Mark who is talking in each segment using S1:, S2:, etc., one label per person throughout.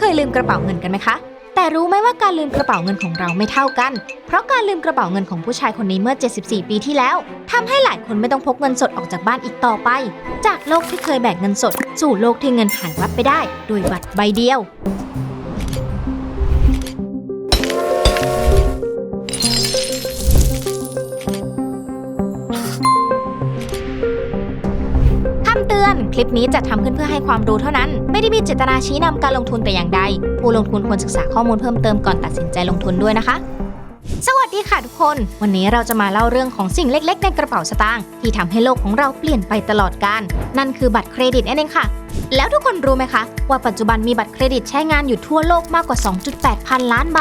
S1: เคยลืมกระเป๋าเงินกันไหมคะ แต่รู้ไหมว่าการลืมกระเป๋าเงินของเราไม่เท่ากัน เพราะการลืมกระเป๋าเงินของผู้ชายคนนี้เมื่อ 74 ปีที่แล้วทำให้หลายคนไม่ต้องพกเงินสดออกจากบ้านอีกต่อไป จากโลกที่เคยแบกเงินสด สู่โลกที่เงินหายวับไปได้ โดยบัตรใบเดียว ลิปนี้จะทำขึ้นเพื่อให้ความรู้เท่านั้น ไม่ได้มีเจตนาชี้นำการลงทุนแต่อย่างใด ผู้ลงทุนควรศึกษาข้อมูลเพิ่มเติมก่อนตัดสินใจลงทุนด้วยนะคะ สวัสดีค่ะทุกคน วันนี้เราจะมาเล่าเรื่องของสิ่งเล็กๆ ในกระเป๋าสตางค์ที่ทำให้โลกของเราเปลี่ยนไปตลอดกาลนั่นคือบัตรเครดิตนั่นเองค่ะ แล้วทุกคนรู้ไหมคะ ว่าปัจจุบันมีบัตรเครดิตใช้งานอยู่ทั่วโลกมากกว่า 2.8 พันล้านใบ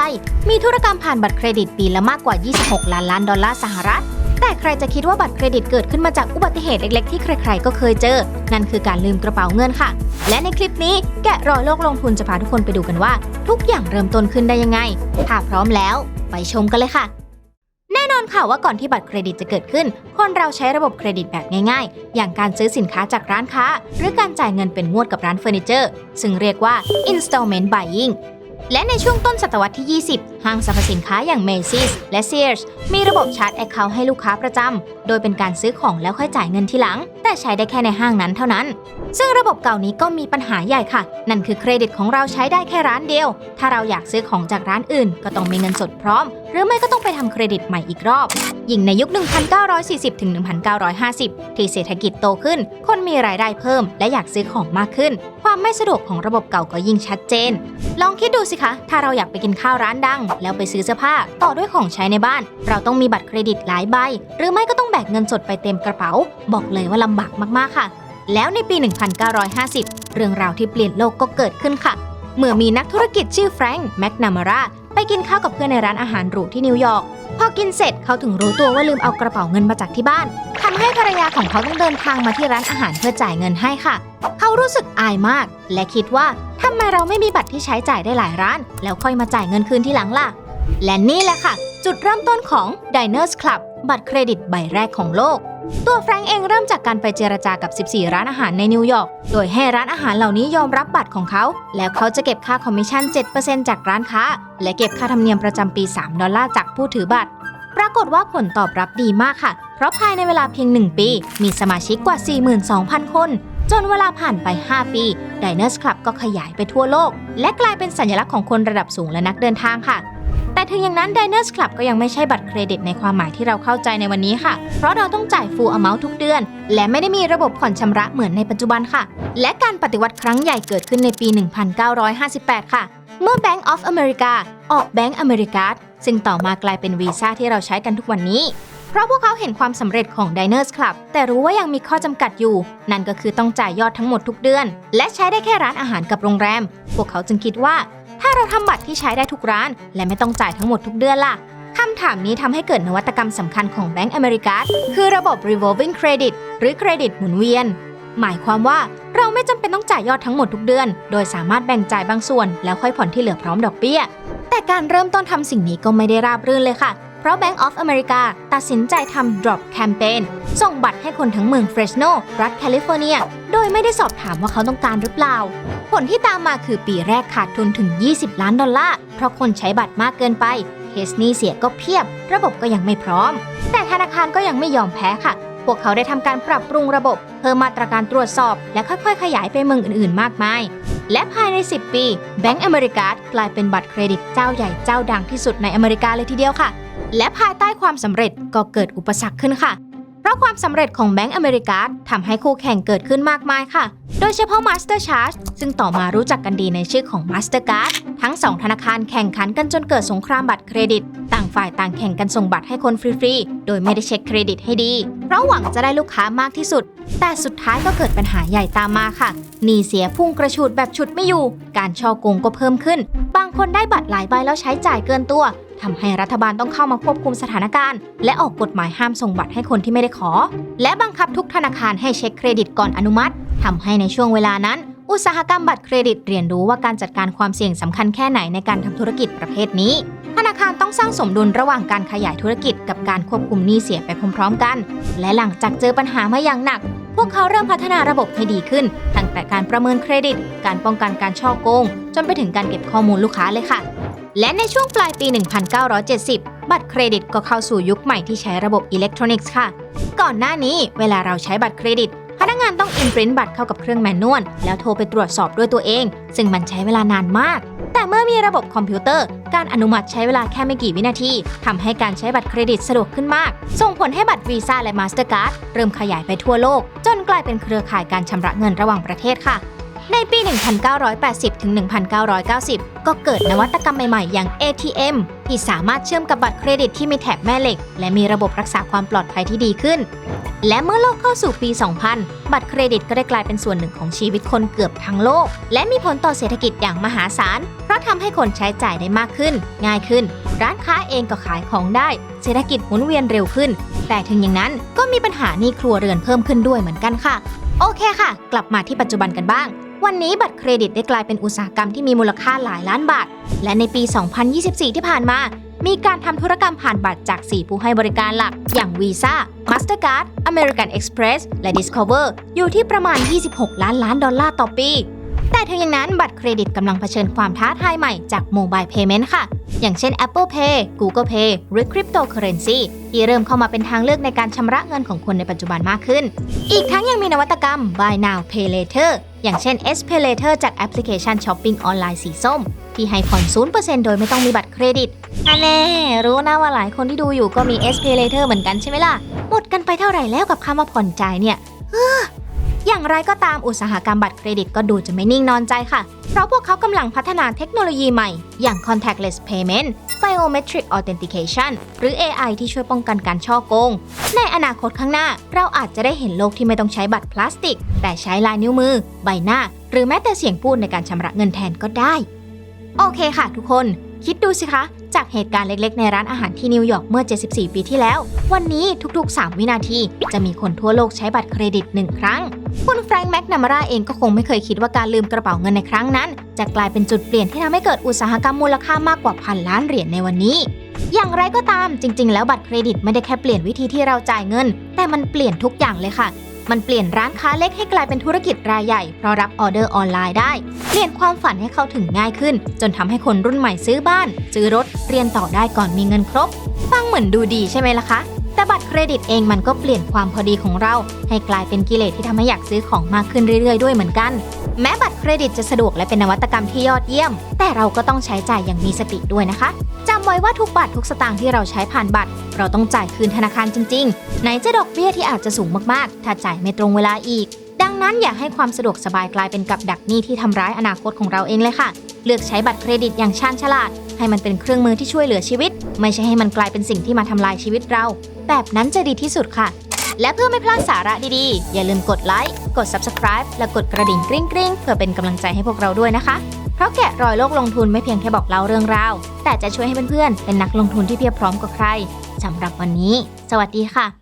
S1: มีธุรกรรมผ่านบัตรเครดิตปีละมากกว่า 26 ล้านล้านดอลลาร์สหรัฐ แต่ใครจะคิดว่าบัตรเครดิตเกิดขึ้นมาจากอุบัติเหตุเล็กๆที่ใครๆก็เคยเจอ นั่นคือการลืมกระเป๋าเงินค่ะ และในคลิปนี้แกะรอยโลกลงทุนจะพาทุกคนไปดูกันว่า ทุกอย่างเริ่มต้นขึ้นได้ยังไง ถ้าพร้อมแล้ว ไปชมกันเลยค่ะแน่นอนค่ะว่าก่อนที่บัตรเครดิตจะเกิดขึ้น คนเราใช้ระบบเครดิตแบบง่ายๆ อย่างการซื้อสินค้าจากร้านค้า หรือการจ่ายเงินเป็นงวดกับร้านเฟอร์นิเจอร์ ซึ่งเรียกว่า installment buying และในช่วงต้นศตวรรษที่ 20 ห้างสรรพสินค้าอย่าง Macy's และ Sears มีระบบชาร์จ Account ให้ลูกค้าประจำ โดยเป็นการซื้อของแล้วค่อยจ่ายเงินทีหลัง แต่ใช้ได้แค่ในห้างนั้นเท่านั้น ซึ่งระบบเก่านี้ก็มีปัญหาใหญ่ค่ะ นั่นคือเครดิตของเราใช้ได้แค่ร้านเดียว ถ้าเราอยากซื้อของจากร้านอื่น ก็ต้องมีเงินสดพร้อม หรือไม่ก็ต้องไปทำเครดิตใหม่อีกรอบ ยิ่งในยุค 1940 ถึง 1950 ที่เศรษฐกิจโตขึ้น คนมีรายได้เพิ่ม และอยากซื้อของมากขึ้น ความไม่สะดวกของระบบเก่าก็ยิ่งชัดเจน ลองคิดดูสิคะ ถ้าเราอยากไปกินข้าวร้านดัง แล้วไปซื้อเสื้อผ้าต่อด้วยของใช้ในบ้าน เราต้องมีบัตรเครดิตหลายใบ หรือไม่ก็ต้องแบกเงินสดไปเต็มกระเป๋า บอกเลยว่าลำบากมากๆค่ะ แล้วในปี 1950 เรื่องราวที่เปลี่ยนโลกก็เกิดขึ้นค่ะ เมื่อมีนักธุรกิจชื่อแฟรงค์แมกนามารา ไปกินข้าวกับเพื่อนในร้านอาหารหรูที่นิวยอร์ก พอกินเสร็จเขาถึงรู้ตัวว่าลืมเอากระเป๋าเงินมาจากที่บ้านทำให้ภรรยาของเขาต้องเดินทางมาที่ร้านอาหารเพื่อจ่ายเงินให้ค่ะ เขารู้สึกอายมาก และคิดว่าทำไมเราไม่มีบัตรที่ใช้จ่ายได้หลายร้าน แล้วค่อยมาจ่ายเงินคืนที่หลังล่ะ และนี่แหละค่ะ จุดเริ่มต้นของ Diners Club บัตรเครดิตใบแรกของโลก ตัวแฟรงก์เองเริ่มจากการไปเจรจากับ 14 ร้านอาหารในนิวยอร์ก โดยให้ร้านอาหารเหล่านี้ยอมรับบัตรของเขา แล้วเขาจะเก็บค่าคอมมิชชั่น 7%จากร้านค้า และเก็บค่าธรรมเนียมประจำปี 3 ดอลลาร์จากผู้ถือบัตร ปรากฏว่าผลตอบรับดีมากค่ะ เพราะภายในเวลาเพียง 1 ปี มีสมาชิกกว่า 42,000 คน จนเวลาผ่านไป 5 ปี Diners Club ก็ขยายไปทั่วโลก และกลายเป็นสัญลักษณ์ของคนระดับสูงและนักเดินทางค่ะ แต่ถึงอย่างนั้น Diners Club ก็ยังไม่ใช่บัตรเครดิตในความหมายที่เราเข้าใจในวันนี้ค่ะ เพราะเราต้องจ่าย full amount ทุกเดือน และไม่ได้มีระบบผ่อนชำระเหมือนในปัจจุบันค่ะ และการปฏิวัติครั้งใหญ่เกิดขึ้นในปี 1958 ค่ะ เมื่อ Bank of America ออก Bank America ซึ่งต่อมากลายเป็นวีซ่าที่เราใช้กันทุกวันนี้เพราะพวกเขาเห็นความสำเร็จของ Diners Club แต่รู้ว่ายังมีข้อจำกัดอยู่ นั่นก็คือต้องจ่ายยอดทั้งหมดทุกเดือน และใช้ได้แค่ร้านอาหารกับโรงแรม พวกเขาจึงคิดว่า ถ้าเราทำบัตรที่ใช้ได้ทุกร้าน และไม่ต้องจ่ายทั้งหมดทุกเดือนล่ะคำถามนี้ทำให้เกิดนวัตกรรมสำคัญของ Bank America คือระบบ revolving credit หรือเครดิตหมุนเวียน หมายความว่าเราไม่จำเป็นต้องจ่ายยอดทั้งหมดทุกเดือน โดยสามารถแบ่งจ่ายบางส่วน แล้วค่อยผ่อนที่เหลือพร้อมดอกเบี้ย แต่การเริ่มต้นทำสิ่งนี้ก็ไม่ได้ราบรื่นเลยค่ะ เพราะ Bank of America ตัดสินใจทำ drop campaign ส่งบัตรให้คนทั้งเมืองเฟรชโนรัฐแคลิฟอร์เนีย โดยไม่ได้สอบถามว่าเขาต้องการหรือเปล่า ผลที่ตามมาคือปีแรกขาดทุนถึง 20 ล้านดอลลาร์ เพราะคนใช้บัตรมากเกินไป เคสนี้เสียก็เพียบ ระบบก็ยังไม่พร้อม แต่ธนาคารก็ยังไม่ยอมแพ้ค่ะ พวกเขาได้ทำการปรับปรุงระบบ เพิ่มมาตรการตรวจสอบ และค่อยๆ ขยายไปเมืองอื่นๆ มากมาย และภายใน 10 ปี Bank America กลายเป็นบัตรเครดิตเจ้าใหญ่เจ้าดังที่สุดในอเมริกาเลยทีเดียวค่ะ และภายใต้ความสำเร็จก็เกิดอุปสรรคขึ้นค่ะ เพราะความสำเร็จของแบงก์อเมริกาทำให้คู่แข่งเกิดขึ้นมากมายค่ะ โดยเฉพาะ Master Charge ซึ่งต่อมารู้จักกันดีในชื่อของ Mastercard ทั้งสองธนาคารแข่งขันกันจนเกิดสงครามบัตรเครดิต ต่างฝ่ายต่างแข่งกันส่งบัตรให้คนฟรีๆ โดยไม่ได้เช็คเครดิตให้ดี เพราะหวังจะได้ลูกค้ามากที่สุด แต่สุดท้ายก็เกิดปัญหาใหญ่ตามมาค่ะ หนี้เสียพุ่งกระฉูดแบบฉุดไม่อยู่ การช่อโกงก็เพิ่มขึ้น บางคนได้บัตรหลายใบแล้วใช้จ่ายเกินตัว ทำให้รัฐบาลต้องเข้ามาควบคุมสถานการณ์ และออกกฎหมายห้ามส่งบัตรให้คนที่ไม่ได้ขอ และบังคับทุกธนาคารให้เช็คเครดิตก่อนอนุมัติทำให้ในช่วงเวลานั้น อุตสาหกรรมบัตรเครดิตเรียนรู้ว่าการจัดการความเสี่ยงสำคัญแค่ไหนในการทำธุรกิจประเภทนี้ ธนาคารต้องสร้างสมดุลระหว่างการขยายธุรกิจกับการควบคุมหนี้เสียไปพร้อม ๆ กัน และหลังจากเจอปัญหามาอย่างหนักพวกเขาเริ่มพัฒนาระบบให้ดีขึ้น ตั้งแต่การประเมินเครดิต การป้องกันการช่อโกง จนไปถึงการเก็บข้อมูลลูกค้าเลยค่ะ และในช่วงปลายปี 1970 บัตรเครดิตก็เข้าสู่ยุคใหม่ที่ใช้ระบบอิเล็กทรอนิกส์ค่ะ ก่อนหน้านี้เวลาเราใช้บัตรเครดิต พนักงานต้องอินปรินต์บัตรเข้ากับเครื่องแมนนวลแล้วโทรไปตรวจสอบด้วยตัวเอง ซึ่งมันใช้เวลานานมาก แต่เมื่อมีระบบคอมพิวเตอร์ การอนุมัติใช้เวลาแค่ไม่กี่วินาทีทำให้การใช้บัตรเครดิตสะดวกขึ้นมาก ส่งผลให้บัตรวีซ่าและมาสเตอร์การ์ดเริ่มขยายไปทั่วโลก จนกลายเป็นเครือข่ายการชำระเงินระหว่างประเทศค่ะ ในปี 1980 ถึง 1990 ก็เกิดนวัตกรรมใหม่ ๆ อย่าง ATM ที่สามารถเชื่อมกับบัตรเครดิตที่มีแถบแม่เหล็ก และมีระบบรักษาความปลอดภัยที่ดีขึ้น และเมื่อโลกเข้าสู่ปี 2000 บัตรเครดิตก็ได้กลายเป็นส่วนหนึ่งของชีวิตคนเกือบทั้งโลก และมีผลต่อเศรษฐกิจอย่างมหาศาล เพราะทำให้คนใช้จ่ายได้มากขึ้น ง่ายขึ้น ร้านค้าเองก็ขายของได้ เศรษฐกิจหมุนเวียนเร็วขึ้น แต่ถึงอย่างนั้นก็มีปัญหาหนี้ครัวเรือนเพิ่มขึ้นด้วยเหมือนกันค่ะ โอเคค่ะ กลับมาที่ปัจจุบันกันบ้าง วันนี้บัตรเครดิตได้กลายเป็นอุตสาหกรรมที่มีมูลค่าหลายล้านบาท และในปี 2024 ที่ผ่านมา มีการทำธุรกรรมผ่านบัตรจาก 4 ผู้ให้บริการหลัก อย่าง Visa Mastercard American Express และ Discover อยู่ที่ประมาณ 26 ล้านล้านดอลลาร์ต่อปี แต่ถึงอย่างนั้นบัตรเครดิตกำลังเผชิญความท้าทายใหม่จาก Mobile Payment ค่ะ อย่างเช่น Apple Pay Google Pay หรือ Cryptocurrency ที่เริ่มเข้ามาเป็นทางเลือกในการชำระเงินของคนในปัจจุบันมากขึ้น อีกทั้งยังมีนวัตกรรม Buy Now Pay Later อย่างเช่น S Pay Later จากแอปพลิเคชันช้อปปิ้งออนไลน์สีส้ม ที่ให้ผ่อน 0%โดยไม่ต้องมีบัตรเครดิตอันแน่ รู้นะว่าหลายคนที่ดูอยู่ก็มี S Pay Later เหมือนกันใช่ไหมล่ะ หมดกันไปเท่าไหร่แล้วกับคำว่าผ่อนจ่ายเนี่ย อย่างไรก็ตามอุตสาหกรรมบัตรเครดิตก็ดูจะไม่นิ่งนอนใจค่ะ เพราะพวกเขากำลังพัฒนาเทคโนโลยีใหม่ อย่าง contactless payment biometric authentication หรือ AI ที่ช่วยป้องกันการช่อโกง ในอนาคตข้างหน้า เราอาจจะได้เห็นโลกที่ไม่ต้องใช้บัตรพลาสติก แต่ใช้ลายนิ้วมือ ใบหน้า หรือแม้แต่เสียงพูดในการชำระเงินแทนก็ได้ โอเคค่ะทุกคน คิดดูสิคะ จากเหตุการณ์เล็กๆ ในร้านอาหารที่นิวยอร์กเมื่อ 74 ปีที่แล้ว วันนี้ทุกๆ 3 วินาที จะมีคนทั่วโลกใช้บัตรเครดิต 1 ครั้ง คุณแฟรงค์แมคนามาราเองก็คงไม่เคยคิดว่าการลืมกระเป๋าเงินในครั้งนั้น จะกลายเป็นจุดเปลี่ยนที่ทำให้เกิดอุตสาหกรรมมูลค่ามากกว่าพันล้านเหรียญในวันนี้ อย่างไรก็ตามจริง ๆ แล้วบัตรเครดิตไม่ได้แค่เปลี่ยนวิธีที่เราจ่ายเงิน แต่มันเปลี่ยนทุกอย่างเลยค่ะมันเปลี่ยนร้านค้าเล็กให้กลายเป็นธุรกิจรายใหญ่เพราะรับออเดอร์ออนไลน์ได้ เปลี่ยนความฝันให้เข้าถึงง่ายขึ้น จนทำให้คนรุ่นใหม่ซื้อบ้าน ซื้อรถ เรียนต่อได้ก่อนมีเงินครบ ฟังเหมือนดูดีใช่ไหมล่ะคะ แต่บัตรเครดิตเองมันก็เปลี่ยนความพอดีของเรา ให้กลายเป็นกิเลสที่ทำให้อยากซื้อของมากขึ้นเรื่อยๆ ด้วยเหมือนกัน แม้บัตรเครดิตจะสะดวกและเป็นนวัตกรรมที่ยอดเยี่ยม แต่เราก็ต้องใช้จ่ายอย่างมีสติด้วยนะคะจำไว้ว่าทุกบาททุกสตางค์ที่เราใช้ผ่านบัตร เราต้องจ่ายคืนธนาคารจริงๆ ไหนจะดอกเบี้ยที่อาจจะสูงมากๆ ถ้าจ่ายไม่ตรงเวลาอีก ดังนั้นอย่าให้ความสะดวกสบายกลายเป็นกับดักหนี้ที่ทำร้ายอนาคตของเราเองเลยค่ะ เลือกใช้บัตรเครดิตอย่างชาญฉลาด ให้มันเป็นเครื่องมือที่ช่วยเหลือชีวิต ไม่ใช่ให้มันกลายเป็นสิ่งที่มาทำลายชีวิตเรา แบบนั้นจะดีที่สุดค่ะ และเพื่อไม่พลาดสาระดีๆ อย่าลืมกดไลค์ กด subscribe และกดกระดิ่งกริ๊งกริ๊งๆเพื่อเป็นกำลังใจให้พวกเราด้วยนะคะ เพราะแกะรอยโลกลงทุนไม่เพียงแค่บอกเล่าเรื่องราว แต่จะช่วยให้เพื่อนๆ เป็นนักลงทุนที่เพียบพร้อมกว่าใครสำหรับวันนี้ สวัสดีค่ะ